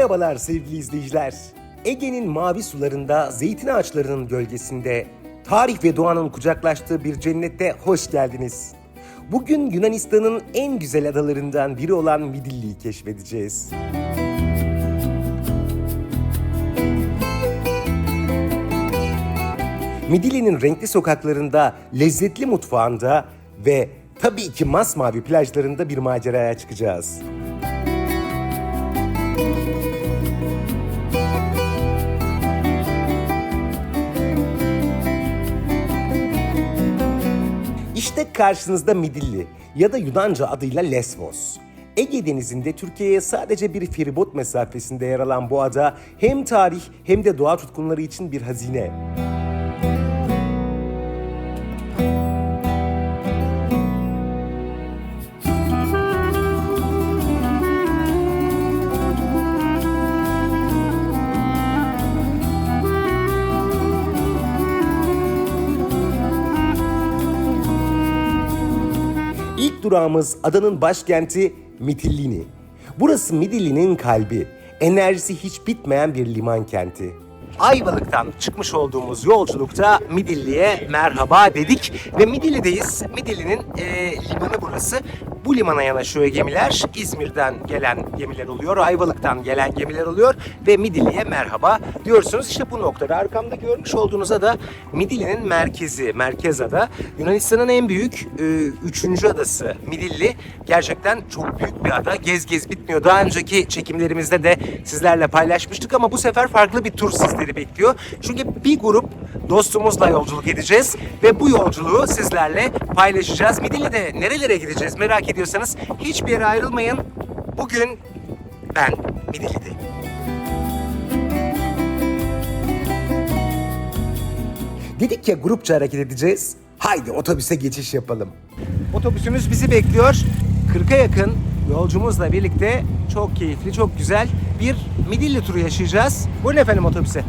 Merhabalar sevgili izleyiciler. Ege'nin mavi sularında, zeytin ağaçlarının gölgesinde, tarih ve doğanın kucaklaştığı bir cennette hoş geldiniz. Bugün Yunanistan'ın en güzel adalarından biri olan Midilli'yi keşfedeceğiz. Midilli'nin renkli sokaklarında, lezzetli mutfağında ve tabii ki masmavi plajlarında bir maceraya çıkacağız. Karşınızda Midilli ya da Yunanca adıyla Lesbos. Ege Denizi'nde Türkiye'ye sadece bir feribot mesafesinde yer alan bu ada hem tarih hem de doğa tutkunları için bir hazine. İlk durağımız adanın başkenti Mitillini. Burası Midilli'nin kalbi. Enerjisi hiç bitmeyen bir liman kenti. Ayvalık'tan çıkmış olduğumuz yolculukta Midilli'ye merhaba dedik ve Midilli'deyiz. Midilli'nin e, limanı burası. Bu limana yanaşıyor gemiler. İzmir'den gelen gemiler oluyor, Ayvalık'tan gelen gemiler oluyor ve Midilli'ye merhaba diyorsunuz. İşte bu noktada arkamda görmüş olduğunuz ada Midilli'nin merkezi, merkez ada. Yunanistan'ın en büyük e, üçüncü adası Midilli. Gerçekten çok büyük bir ada. Gez gez bitmiyor. Daha önceki çekimlerimizde de sizlerle paylaşmıştık ama bu sefer farklı bir tur sizleri bekliyor. Çünkü bir grup dostumuzla yolculuk edeceğiz ve bu yolculuğu sizlerle paylaşacağız. Midilli'de nerelere gideceğiz merak ediyorsanız hiçbir yere ayrılmayın. Bugün ben Midilli'deyim. Dedik ya grupça hareket edeceğiz. Haydi otobüse geçiş yapalım. Otobüsümüz bizi bekliyor. 40'a yakın yolcumuzla birlikte çok keyifli, çok güzel bir Midilli turu yaşayacağız. Buyurun efendim otobüse.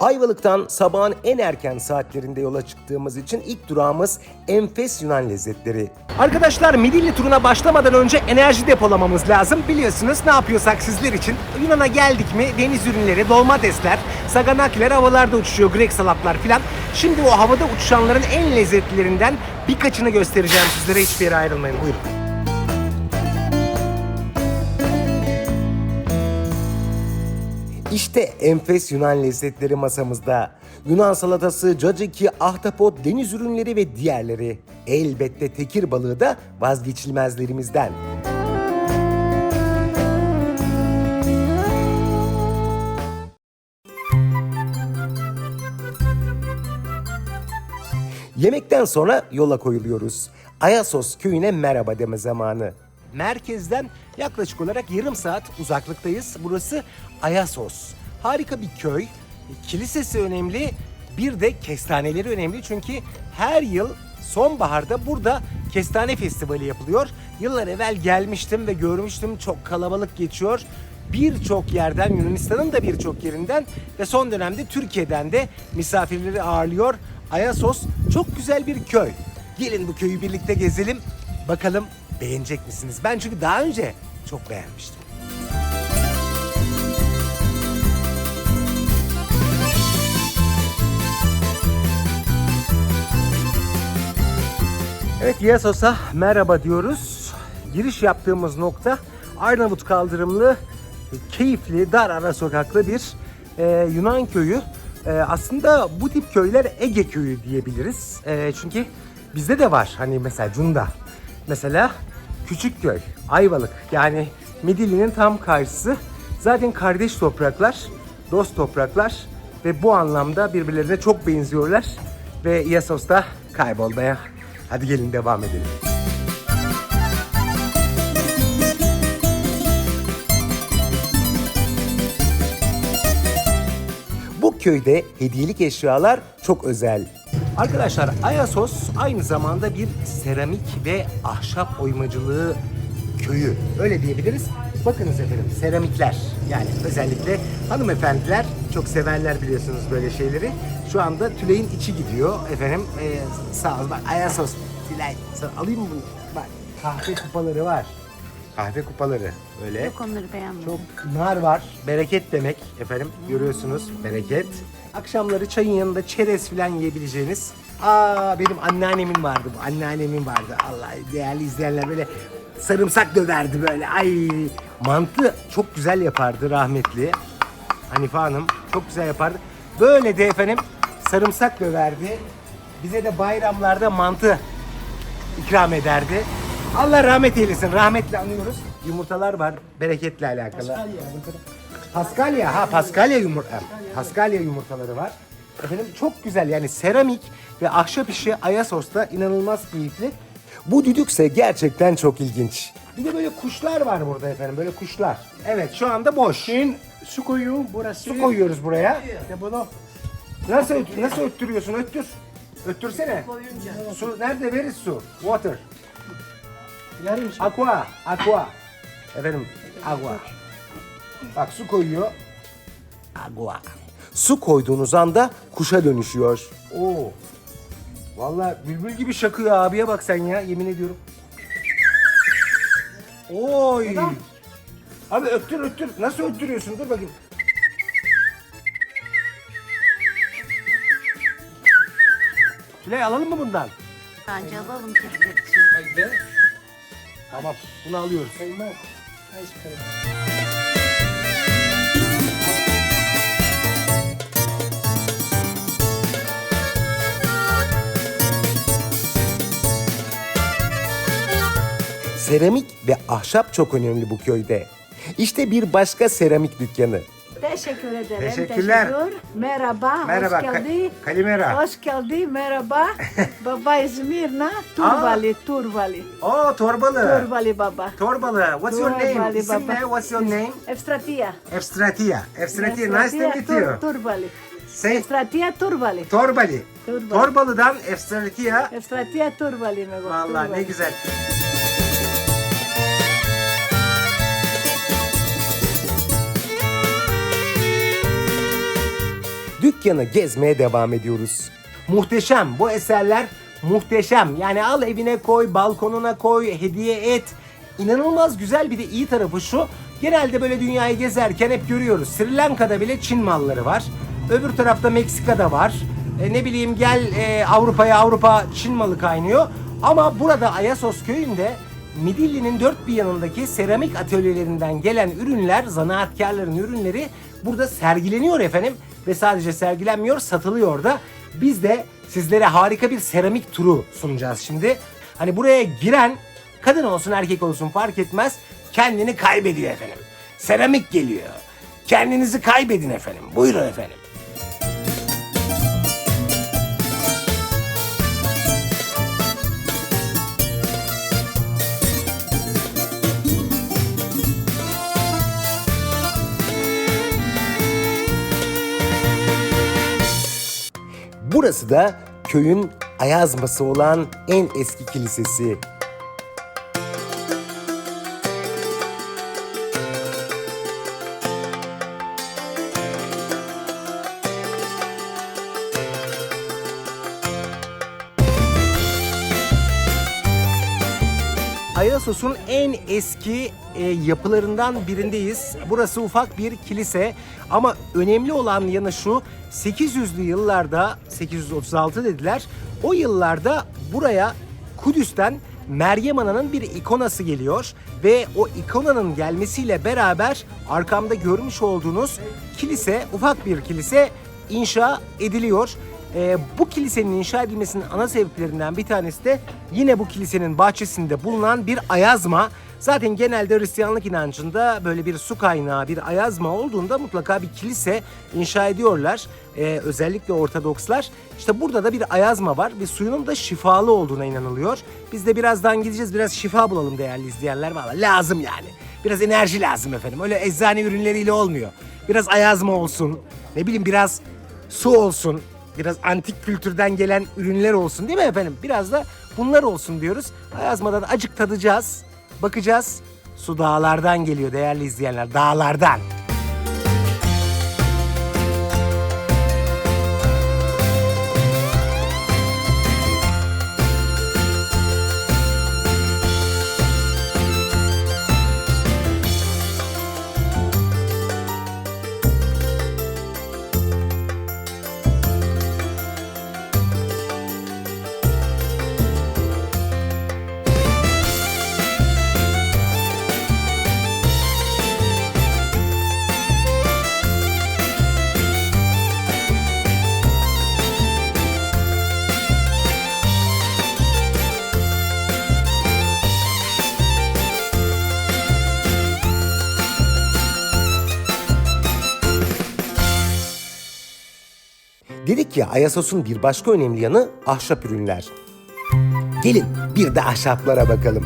Ayvalık'tan sabahın en erken saatlerinde yola çıktığımız için ilk durağımız enfes Yunan lezzetleri. Arkadaşlar Midilli turuna başlamadan önce enerji depolamamız lazım. Biliyorsunuz ne yapıyorsak sizler için. Yunan'a geldik mi deniz ürünleri, domatesler, saganakler havalarda uçuşuyor, grek salatlar filan. Şimdi o havada uçuşanların en lezzetlilerinden birkaçını göstereceğim sizlere. Hiçbir yere ayrılmayın. Buyurun. İşte enfes Yunan lezzetleri masamızda. Yunan salatası, caciki, ahtapot, deniz ürünleri ve diğerleri. Elbette tekir balığı da vazgeçilmezlerimizden. Yemekten sonra yola koyuluyoruz. Ayasos köyüne merhaba deme zamanı. Merkezden yaklaşık olarak yarım saat uzaklıktayız. Burası Ayasos. Harika bir köy. Kilisesi önemli. Bir de kestaneleri önemli. Çünkü her yıl sonbaharda burada kestane festivali yapılıyor. Yıllar evvel gelmiştim ve görmüştüm. Çok kalabalık geçiyor. Birçok yerden, Yunanistan'ın da birçok yerinden ve son dönemde Türkiye'den de misafirleri ağırlıyor. Ayasos çok güzel bir köy. Gelin bu köyü birlikte gezelim. Bakalım beğenecek misiniz? Ben çünkü daha önce çok beğenmiştim. Evet Yasos'a merhaba diyoruz. Giriş yaptığımız nokta Arnavut kaldırımlı, keyifli, dar ara sokaklı bir e, Yunan köyü. E, aslında bu tip köyler Ege köyü diyebiliriz. E, çünkü bizde de var. Hani mesela Cunda. Mesela Küçükköy, Ayvalık. Yani Midilli'nin tam karşısı. Zaten kardeş topraklar, dost topraklar ve bu anlamda birbirlerine çok benziyorlar. Ve Yasos da kaybolmaya. Hadi gelin devam edelim. Bu köyde hediyelik eşyalar çok özel. Arkadaşlar Ayasos aynı zamanda bir seramik ve ahşap oymacılığı köyü. Öyle diyebiliriz. Bakınız efendim seramikler yani özellikle hanımefendiler çok severler biliyorsunuz böyle şeyleri. Şu anda Tülay'ın içi gidiyor efendim. Ee, sağ ol bak Ayasos Tülay sana alayım mı bunu? Bak kahve kupaları var. Kahve kupaları böyle. Yok onları beğenmedim. Çok nar var. Bereket demek efendim. Görüyorsunuz bereket. Akşamları çayın yanında çerez falan yiyebileceğiniz. Aa benim anneannemin vardı bu. Anneannemin vardı. Allah değerli izleyenler böyle sarımsak döverdi böyle. Ay mantı çok güzel yapardı rahmetli. Hanife Hanım çok güzel yapardı. Böyle de efendim sarımsak döverdi. Bize de bayramlarda mantı ikram ederdi. Allah rahmet eylesin. Rahmetle anıyoruz. Yumurtalar var. Bereketle alakalı. Paskalya. Ha Paskalya yumurta. Paskalya yumurtaları var. Efendim çok güzel yani seramik ve ahşap işi Ayasos'ta inanılmaz keyifli. Bu düdükse gerçekten çok ilginç. Bir de böyle kuşlar var burada efendim böyle kuşlar. Evet şu anda boş. Şimdi su koyuyorum burası. Su koyuyoruz buraya. İşte bunu Nasıl öt- nasıl öttürüyorsun? Öttür. Öttürsene. Su nerede verir su? Water. Yarım su. Aqua, aqua. Efendim, agua. Bak su koyuyor. Agua. Su koyduğunuz anda kuşa dönüşüyor. Oo. Vallahi bülbül gibi şakıyor abiye bak sen ya yemin ediyorum. Oy. Abi öttür öttür. Nasıl öttürüyorsun? Dur bakayım. Tülay alalım mı bundan? Bence alalım için. Tamam. Bunu alıyoruz. Seramik ve ahşap çok önemli bu köyde. İşte bir başka seramik dükkanı. Teşekkür ederim. Teşekkürler. Teşekkür. Merhaba, Merhaba, hoş geldin. Ka- Kalimera. Hoş geldin, merhaba. baba İzmir'na, Turvali, Turvali. Oo torbalı. Turvali baba. Torbalı. What's your name? Turvali İsim baba. ne? What's your name? Efstratia. Efstratia. Efstratia. Nice to meet you. Turvali. Say Efstratia, Turvali. Torbali. Torbali. Torbalı'dan Turvali me gusta. Vallahi ne güzel. Dükkanı gezmeye devam ediyoruz. Muhteşem. Bu eserler muhteşem. Yani al evine koy, balkonuna koy, hediye et. İnanılmaz güzel bir de iyi tarafı şu. Genelde böyle dünyayı gezerken hep görüyoruz. Sri Lanka'da bile Çin malları var. Öbür tarafta Meksika'da var. E, ne bileyim gel e, Avrupa'ya Avrupa Çin malı kaynıyor. Ama burada Ayasos köyünde Midilli'nin dört bir yanındaki seramik atölyelerinden gelen ürünler, zanaatkarların ürünleri burada sergileniyor efendim. Ve sadece sergilenmiyor, satılıyor da. Biz de sizlere harika bir seramik turu sunacağız şimdi. Hani buraya giren kadın olsun erkek olsun fark etmez kendini kaybediyor efendim. Seramik geliyor. Kendinizi kaybedin efendim. Buyurun efendim. Burası da köyün ayazması olan en eski kilisesi. Ayasos'un en eski e, yapılarından birindeyiz. Burası ufak bir kilise ama önemli olan yanı şu 800'lü yıllarda 836 dediler. O yıllarda buraya Kudüs'ten Meryem Ana'nın bir ikonası geliyor ve o ikonanın gelmesiyle beraber arkamda görmüş olduğunuz kilise ufak bir kilise inşa ediliyor. Ee, bu kilisenin inşa edilmesinin ana sebeplerinden bir tanesi de yine bu kilisenin bahçesinde bulunan bir ayazma. Zaten genelde Hristiyanlık inancında böyle bir su kaynağı, bir ayazma olduğunda mutlaka bir kilise inşa ediyorlar. Ee, özellikle Ortodokslar. İşte burada da bir ayazma var ve suyunun da şifalı olduğuna inanılıyor. Biz de birazdan gideceğiz, biraz şifa bulalım değerli izleyenler. Valla lazım yani. Biraz enerji lazım efendim. Öyle eczane ürünleriyle olmuyor. Biraz ayazma olsun. Ne bileyim biraz su olsun. Biraz antik kültürden gelen ürünler olsun değil mi efendim? Biraz da bunlar olsun diyoruz. Ayazmadan acık tadacağız, bakacağız. Su dağlardan geliyor değerli izleyenler. Dağlardan. Dedik ya Ayasos'un bir başka önemli yanı ahşap ürünler. Gelin bir de ahşaplara bakalım.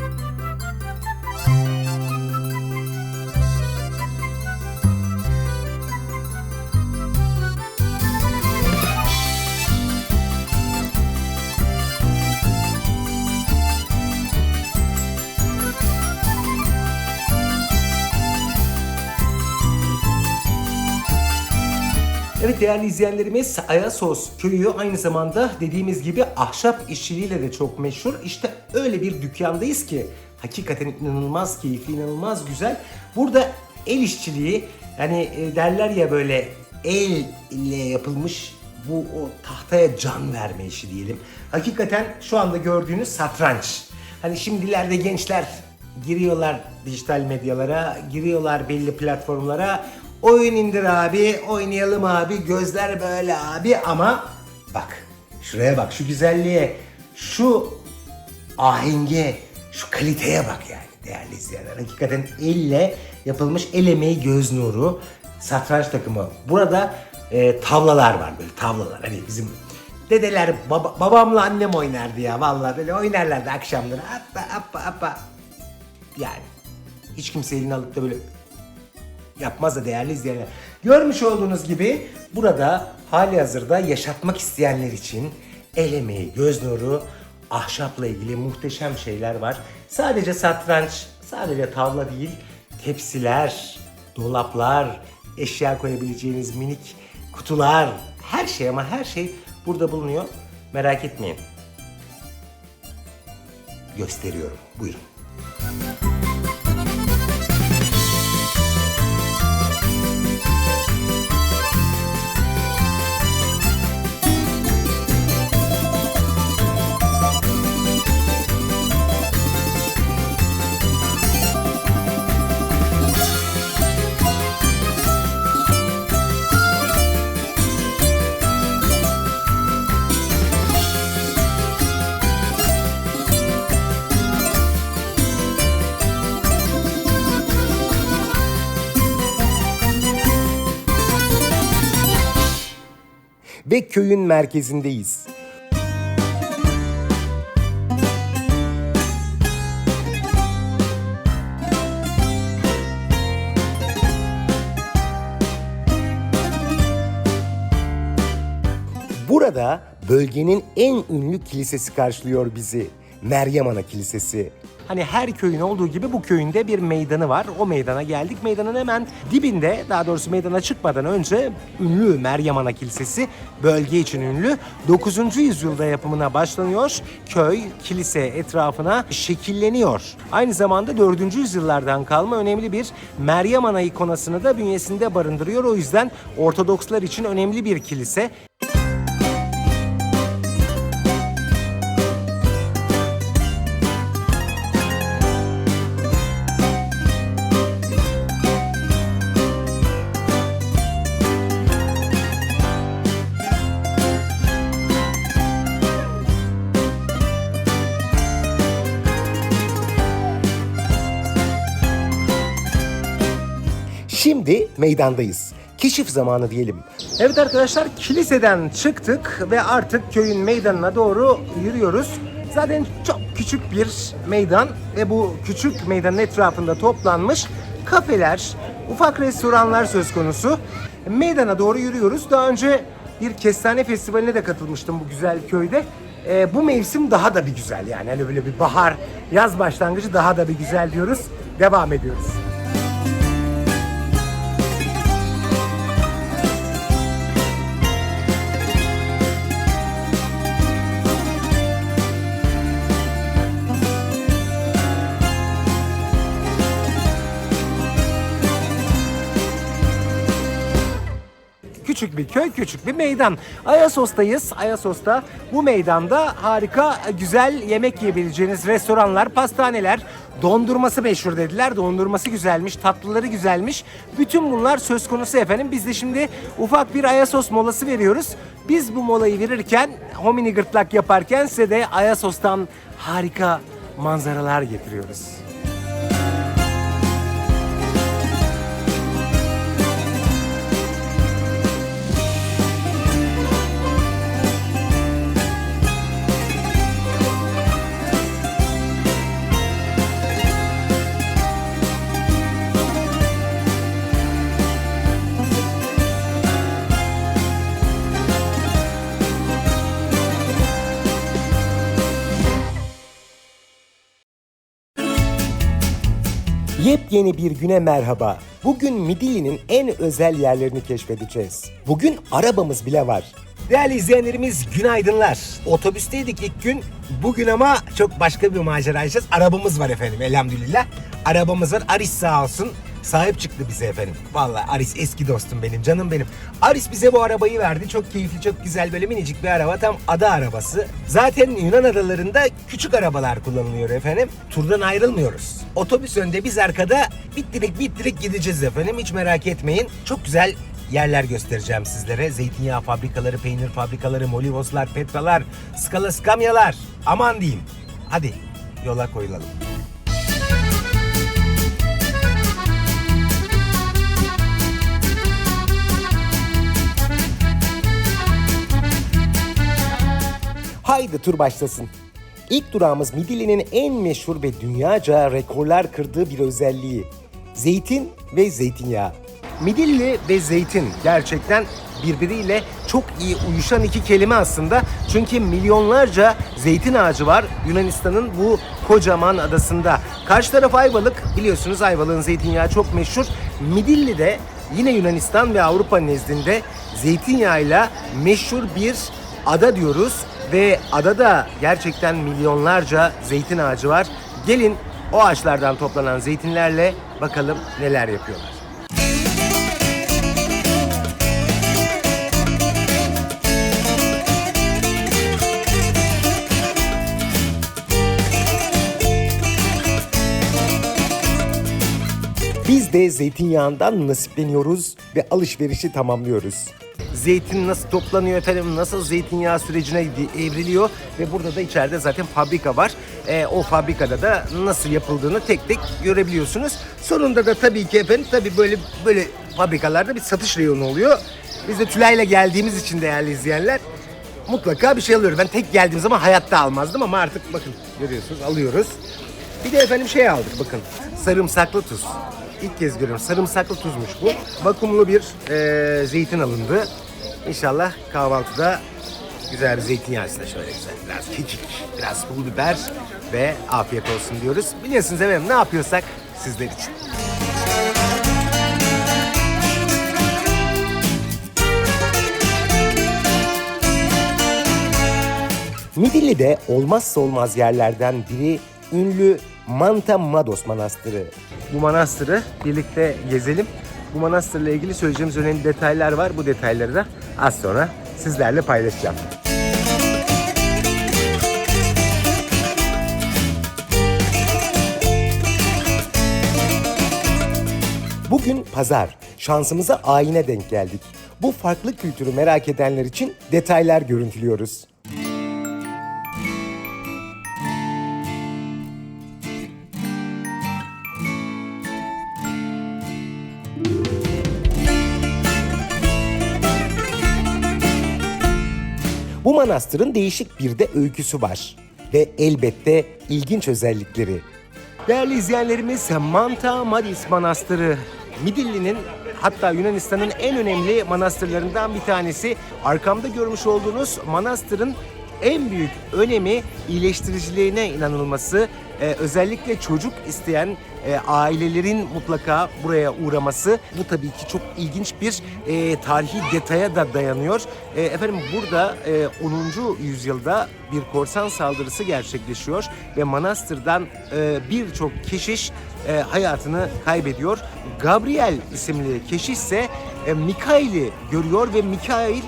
Değerli izleyenlerimiz Ayasos köyü aynı zamanda dediğimiz gibi ahşap işçiliğiyle de çok meşhur. İşte öyle bir dükkandayız ki hakikaten inanılmaz keyifli, inanılmaz güzel. Burada el işçiliği yani e, derler ya böyle el ile yapılmış bu o tahtaya can verme işi diyelim. Hakikaten şu anda gördüğünüz satranç. Hani şimdilerde gençler giriyorlar dijital medyalara, giriyorlar belli platformlara. Oyun indir abi, oynayalım abi, gözler böyle abi ama bak şuraya bak, şu güzelliğe, şu ahenge, şu kaliteye bak yani değerli izleyenler. Hakikaten elle yapılmış el emeği göz nuru satranç takımı. Burada e, tavlalar var böyle tavlalar. Hani bizim dedeler baba- babamla annem oynardı ya vallahi böyle oynarlardı akşamları. Appa appa appa. Yani hiç kimse elini alıp da böyle yapmaz da değerli izleyenler. Görmüş olduğunuz gibi burada hali hazırda yaşatmak isteyenler için el emeği, göz nuru, ahşapla ilgili muhteşem şeyler var. Sadece satranç, sadece tavla değil, tepsiler, dolaplar, eşya koyabileceğiniz minik kutular, her şey ama her şey burada bulunuyor. Merak etmeyin. Gösteriyorum. Buyurun. Ve köyün merkezindeyiz. Burada bölgenin en ünlü kilisesi karşılıyor bizi. Meryem Ana Kilisesi. Hani her köyün olduğu gibi bu köyün de bir meydanı var. O meydana geldik. Meydanın hemen dibinde, daha doğrusu meydana çıkmadan önce ünlü Meryem Ana Kilisesi bölge için ünlü. 9. yüzyılda yapımına başlanıyor. Köy, kilise etrafına şekilleniyor. Aynı zamanda 4. yüzyıllardan kalma önemli bir Meryem Ana ikonasını da bünyesinde barındırıyor. O yüzden Ortodokslar için önemli bir kilise. Şimdi meydandayız. Keşif zamanı diyelim. Evet arkadaşlar kiliseden çıktık ve artık köyün meydanına doğru yürüyoruz. Zaten çok küçük bir meydan ve bu küçük meydanın etrafında toplanmış kafeler, ufak restoranlar söz konusu. Meydana doğru yürüyoruz. Daha önce bir kestane festivaline de katılmıştım bu güzel köyde. Ee, bu mevsim daha da bir güzel yani. Hani böyle bir bahar, yaz başlangıcı daha da bir güzel diyoruz. devam ediyoruz. Küçük bir köy, küçük bir meydan. Ayasos'tayız. Ayasos'ta bu meydanda harika, güzel yemek yiyebileceğiniz restoranlar, pastaneler, dondurması meşhur dediler. Dondurması güzelmiş, tatlıları güzelmiş. Bütün bunlar söz konusu efendim. Biz de şimdi ufak bir Ayasos molası veriyoruz. Biz bu molayı verirken, homini gırtlak yaparken size de Ayasos'tan harika manzaralar getiriyoruz. Yepyeni bir güne merhaba. Bugün Midilli'nin en özel yerlerini keşfedeceğiz. Bugün arabamız bile var. Değerli izleyenlerimiz günaydınlar. Otobüsteydik ilk gün. Bugün ama çok başka bir macera yaşayacağız. Arabamız var efendim elhamdülillah. Arabamız var. Aris sağ olsun. Sahip çıktı bize efendim. Vallahi Aris eski dostum benim, canım benim. Aris bize bu arabayı verdi. Çok keyifli, çok güzel böyle minicik bir araba. Tam ada arabası. Zaten Yunan adalarında küçük arabalar kullanılıyor efendim. Turdan ayrılmıyoruz. Otobüs önde, biz arkada bittirik bittirik gideceğiz efendim. Hiç merak etmeyin. Çok güzel yerler göstereceğim sizlere. Zeytinyağı fabrikaları, peynir fabrikaları, molivoslar, petralar, skala skamyalar. Aman diyeyim. Hadi yola koyulalım. Haydi tur başlasın. İlk durağımız Midilli'nin en meşhur ve dünyaca rekorlar kırdığı bir özelliği. Zeytin ve zeytinyağı. Midilli ve zeytin gerçekten birbiriyle çok iyi uyuşan iki kelime aslında. Çünkü milyonlarca zeytin ağacı var Yunanistan'ın bu kocaman adasında. Karşı taraf Ayvalık. Biliyorsunuz Ayvalık'ın zeytinyağı çok meşhur. Midilli de yine Yunanistan ve Avrupa nezdinde zeytinyağıyla meşhur bir ada diyoruz ve adada gerçekten milyonlarca zeytin ağacı var. Gelin o ağaçlardan toplanan zeytinlerle bakalım neler yapıyorlar. Biz de zeytinyağından nasipleniyoruz ve alışverişi tamamlıyoruz. Zeytin nasıl toplanıyor efendim, nasıl zeytinyağı sürecine evriliyor ve burada da içeride zaten fabrika var. Ee, o fabrikada da nasıl yapıldığını tek tek görebiliyorsunuz. Sonunda da tabii ki efendim tabii böyle böyle fabrikalarda bir satış reyonu oluyor. Biz de Tülay'la geldiğimiz için değerli izleyenler mutlaka bir şey alıyoruz. Ben tek geldiğim zaman hayatta almazdım ama artık bakın görüyorsunuz alıyoruz. Bir de efendim şey aldık bakın. Sarımsaklı tuz. İlk kez görüyorum. Sarımsaklı tuzmuş bu. Vakumlu bir eee, zeytin alındı. İnşallah kahvaltıda güzel bir zeytinyağı içinde şöyle güzel. Biraz kekik, biraz pul biber ve afiyet olsun diyoruz. Biliyorsunuz efendim ne yapıyorsak sizler için. Midilli'de olmazsa olmaz yerlerden biri ünlü Manta Mados Manastırı. Bu manastırı birlikte gezelim. Bu manastırla ilgili söyleyeceğimiz önemli detaylar var. Bu detayları da az sonra sizlerle paylaşacağım. Bugün pazar. Şansımıza ayine denk geldik. Bu farklı kültürü merak edenler için detaylar görüntülüyoruz. Manastırın değişik bir de öyküsü var ve elbette ilginç özellikleri. Değerli izleyenlerimiz Manta Madis Manastırı Midilli'nin hatta Yunanistan'ın en önemli manastırlarından bir tanesi. Arkamda görmüş olduğunuz manastırın en büyük önemi iyileştiriciliğine inanılması. Ee, özellikle çocuk isteyen e, ailelerin mutlaka buraya uğraması. Bu tabii ki çok ilginç bir e, tarihi detaya da dayanıyor. E, efendim burada e, 10. yüzyılda bir korsan saldırısı gerçekleşiyor ve manastırdan e, birçok keşiş e, hayatını kaybediyor. Gabriel isimli keşiş ise e, Mikail'i görüyor ve Mikail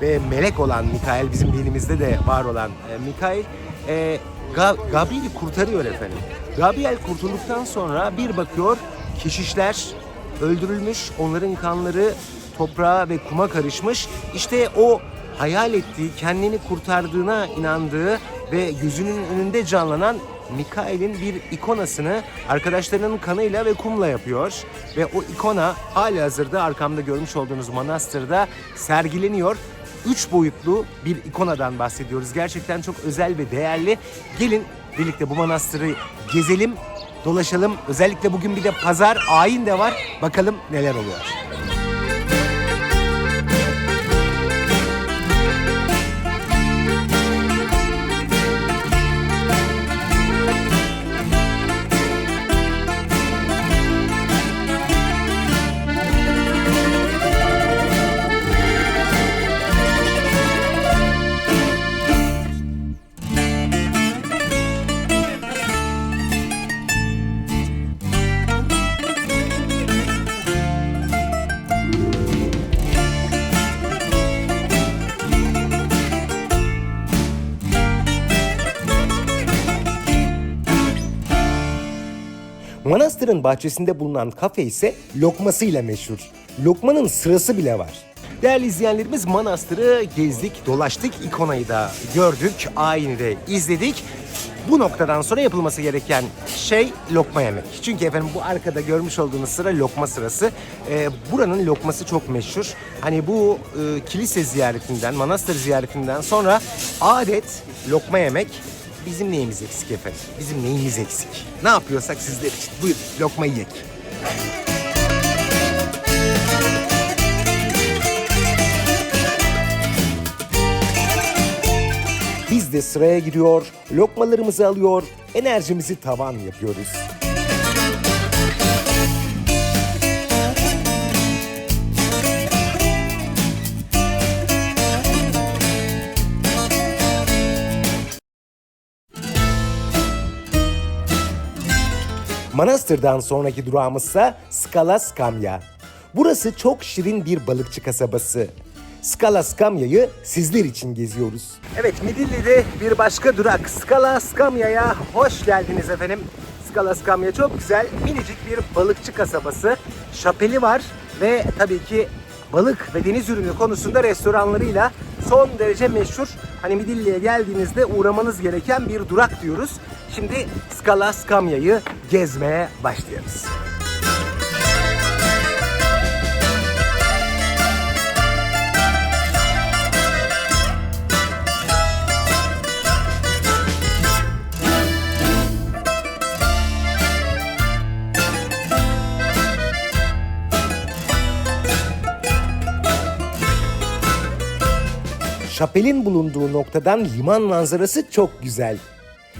ve melek olan Mikail bizim dinimizde de var olan e, Mikail e, Ga- Gabriel'i kurtarıyor efendim. Gabriel kurtulduktan sonra bir bakıyor keşişler öldürülmüş, onların kanları toprağa ve kuma karışmış. İşte o hayal ettiği, kendini kurtardığına inandığı ve gözünün önünde canlanan Mikail'in bir ikonasını arkadaşlarının kanıyla ve kumla yapıyor. Ve o ikona hali hazırda arkamda görmüş olduğunuz manastırda sergileniyor. Üç boyutlu bir ikonadan bahsediyoruz. Gerçekten çok özel ve değerli. Gelin birlikte bu manastırı gezelim, dolaşalım. Özellikle bugün bir de pazar, ayin de var. Bakalım neler oluyor. Manastırın bahçesinde bulunan kafe ise lokmasıyla meşhur. Lokmanın sırası bile var. Değerli izleyenlerimiz manastırı gezdik, dolaştık, ikonayı da gördük, ayini de izledik. Bu noktadan sonra yapılması gereken şey lokma yemek. Çünkü efendim bu arkada görmüş olduğunuz sıra lokma sırası. Ee, buranın lokması çok meşhur. Hani bu e, kilise ziyaretinden, manastır ziyaretinden sonra adet lokma yemek Bizim neyimiz eksik efendim? Bizim neyimiz eksik? Ne yapıyorsak sizler için. Buyurun lokmayı yek. Biz de sıraya giriyor, lokmalarımızı alıyor, enerjimizi tavan yapıyoruz. Manastır'dan sonraki durağımızsa Skala Skamya. Burası çok şirin bir balıkçı kasabası. Skala Skamya'yı sizler için geziyoruz. Evet Midilli'de bir başka durak Skala Skamya'ya hoş geldiniz efendim. Skala Skamya çok güzel minicik bir balıkçı kasabası. Şapeli var ve tabii ki balık ve deniz ürünü konusunda restoranlarıyla son derece meşhur. Hani Midilli'ye geldiğinizde uğramanız gereken bir durak diyoruz. Şimdi Skala Skamya'yı gezmeye başlıyoruz. Şapel'in bulunduğu noktadan liman manzarası çok güzel.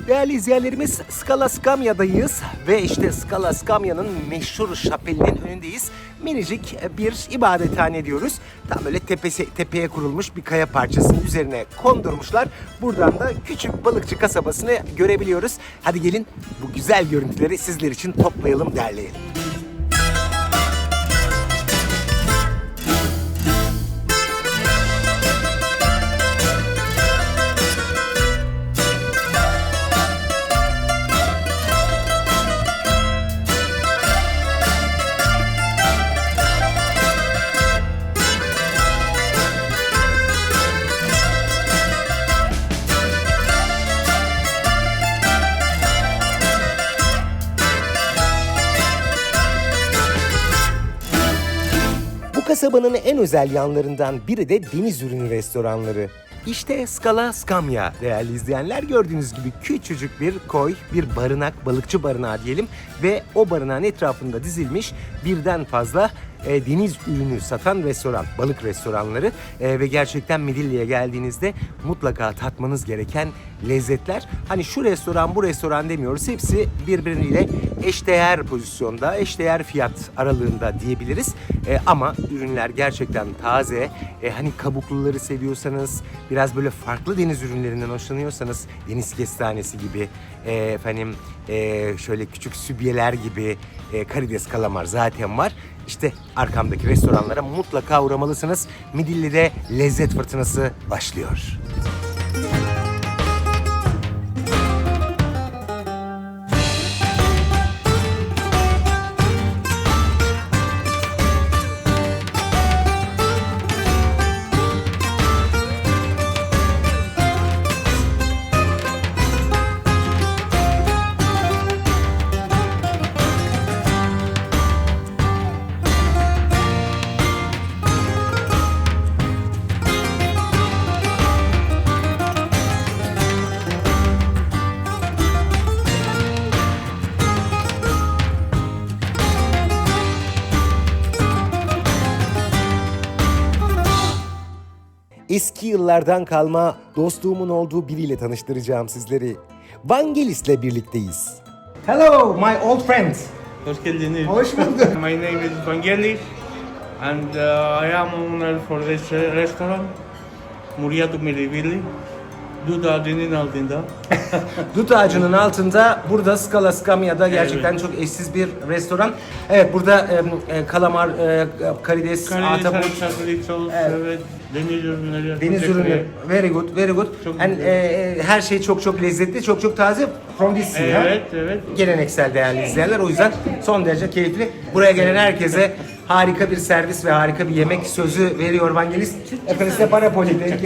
Değerli izleyenlerimiz Skala Skamya'dayız ve işte Skala Skamya'nın meşhur şapelinin önündeyiz. Minicik bir ibadethane diyoruz. Tam böyle tepesi, tepeye kurulmuş bir kaya parçasının üzerine kondurmuşlar. Buradan da küçük balıkçı kasabasını görebiliyoruz. Hadi gelin bu güzel görüntüleri sizler için toplayalım, derleyelim. Kasabanın en özel yanlarından biri de deniz ürünü restoranları. İşte Skala Skamya değerli izleyenler gördüğünüz gibi küçücük bir koy, bir barınak, balıkçı barınağı diyelim ve o barınağın etrafında dizilmiş birden fazla e, deniz ürünü satan restoran, balık restoranları E, ve gerçekten Midilli'ye geldiğinizde mutlaka tatmanız gereken lezzetler. Hani şu restoran bu restoran demiyoruz. Hepsi birbiriyle eşdeğer pozisyonda, eşdeğer fiyat aralığında diyebiliriz. E, ama ürünler gerçekten taze. E, hani kabukluları seviyorsanız, biraz böyle farklı deniz ürünlerinden hoşlanıyorsanız, deniz kestanesi gibi, e, efendim e, şöyle küçük sübyeler gibi, e, karides kalamar zaten var. İşte arkamdaki restoranlara mutlaka uğramalısınız. Midilli'de lezzet fırtınası başlıyor. Eski yıllardan kalma dostluğumun olduğu biriyle tanıştıracağım sizleri. Vangelis'le birlikteyiz. Hello my old friend. Hoş geldiniz. Hoş bulduk. My name is Vangelis and uh, I am owner for this restaurant, Muriatu Miribili. Dut ağacının altında. Dut ağacının altında burada Scala Scamia'da gerçekten çok eşsiz bir restoran. Evet burada e, e, kalamar, e, karides, Karadeniz ahtapot, sarımsaklı sos, Evet. evet. deniz ürünleri. deniz ürünü. güzel. Very good, very good. Çok And, güzel. e, e, her şey çok çok lezzetli, çok çok taze. From this ha? Evet, evet. Geleneksel değerli izleyenler. O yüzden son derece keyifli. Buraya gelen herkese harika bir servis ve harika bir yemek sözü veriyor Vangelis. Efendim size para polite.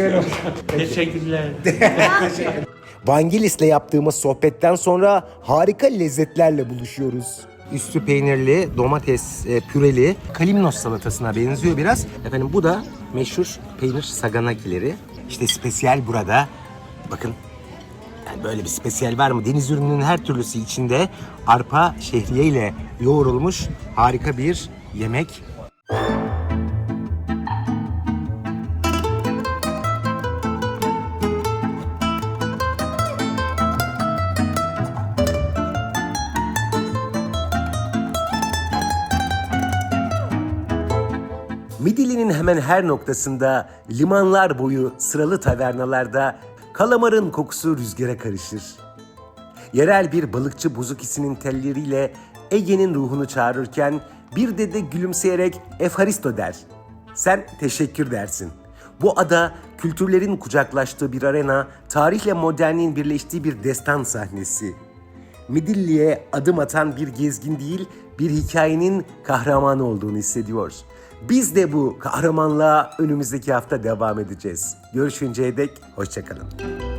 Teşekkürler. Vangelis'le yaptığımız sohbetten sonra harika lezzetlerle buluşuyoruz. Üstü peynirli, domates e, püreli, kalimnos salatasına benziyor biraz. Efendim bu da meşhur peynir saganakileri. İşte spesiyel burada. Bakın yani böyle bir spesiyel var mı? Deniz ürününün her türlüsü içinde arpa şehriye ile yoğrulmuş harika bir yemek. Midilli'nin hemen her noktasında limanlar boyu sıralı tavernalarda kalamarın kokusu rüzgara karışır. Yerel bir balıkçı buzukisinin telleriyle Ege'nin ruhunu çağırırken bir de de gülümseyerek Efharisto der. Sen teşekkür dersin. Bu ada kültürlerin kucaklaştığı bir arena, tarihle modernliğin birleştiği bir destan sahnesi. Midilli'ye adım atan bir gezgin değil, bir hikayenin kahramanı olduğunu hissediyor. Biz de bu kahramanlığa önümüzdeki hafta devam edeceğiz. Görüşünceye dek hoşçakalın.